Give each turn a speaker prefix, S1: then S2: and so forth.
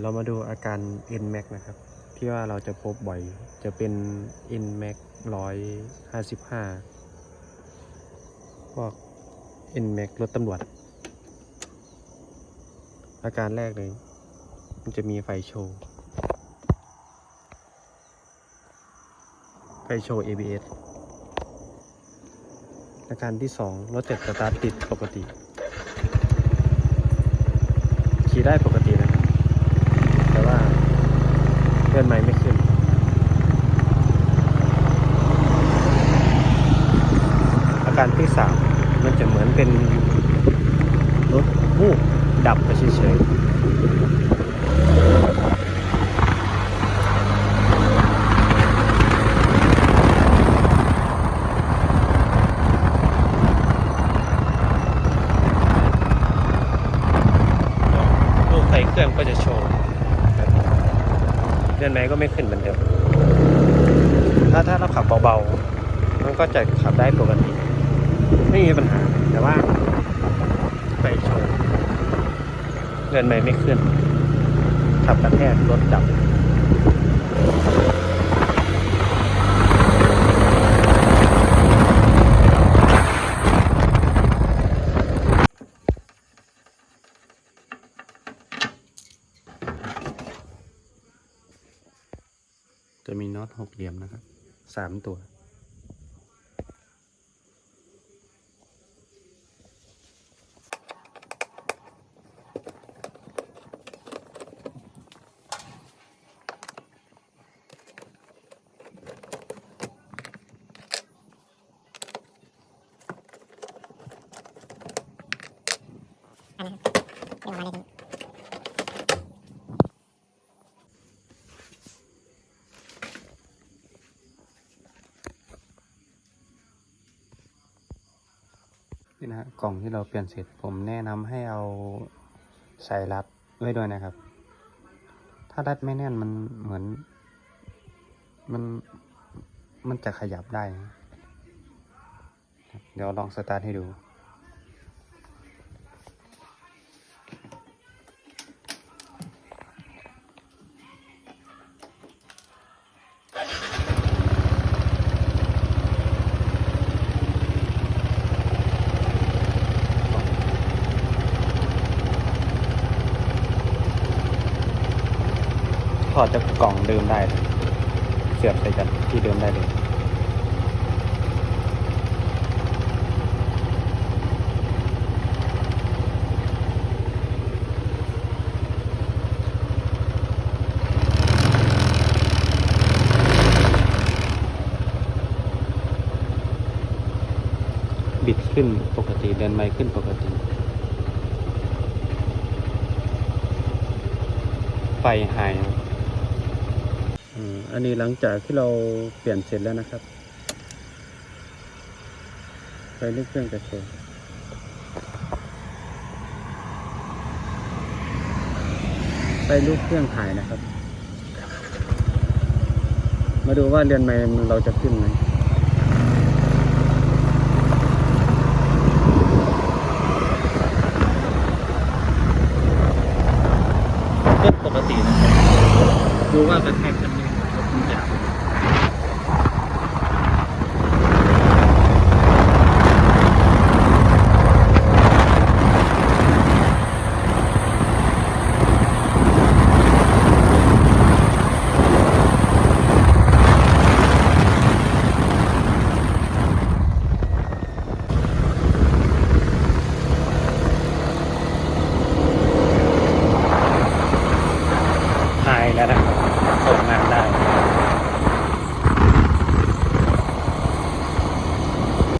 S1: เรามาดูอาการ NMAX นะครับ ที่ว่าเราจะพบบ่อยจะเป็น NMAX ร้อยห้าสิบห้าพวก NMAX รถตำรวจ อาการแรกเลย มันจะมีไฟโชว์ ไฟโชว์ ABS อาการที่สองรถเจ็ดสตาร์ทติดปกติ ขี่ได้ปกตินะ เลื่อนไม้ไม่ขึ้น อาการที่สามมันจะเหมือนเป็นรถวูบดับไปเฉยๆลูกไฟเครื่องก็จะโชว์ เลื่อนไม้ก็ไม่ขึ้นเหมือนเดิมถ้าถ้าเราขับเบาๆ มันก็จะขับได้ปกติ ไม่มีปัญหา แต่ว่า ไปโชว์เลื่อนไม่ไม่ขึ้น ขับกระแทกรถดับ จะมีน็อตหกเหลี่ยมนะครับสามตัวนี่นะ ฮะกล่องที่เราเปลี่ยนเสร็จผมแนะนำให้เอาสายรัดไว้ด้วยนะครับ ถ้ารัดไม่แน่นมันเหมือน มันมันจะขยับได้ เดี๋ยวลองสตาร์ทให้ดู ถอดจากกล่องเดิมได้เลยเสียบใส่กันที่เดิมได้เลยบิดขึ้นปกติเดินไม่ขึ้นปกติ ไฟหาย อันนี้หลังจากที่เราเปลี่ยนเสร็จแล้วนะครับไฟลูกเครื่องจะโชว์ไฟลูกเครื่องหายนะครับ มาดูว่าเรือนไม้เราจะขึ้นไหมขึ้นปกตินะครับดูว่ากระแทกคั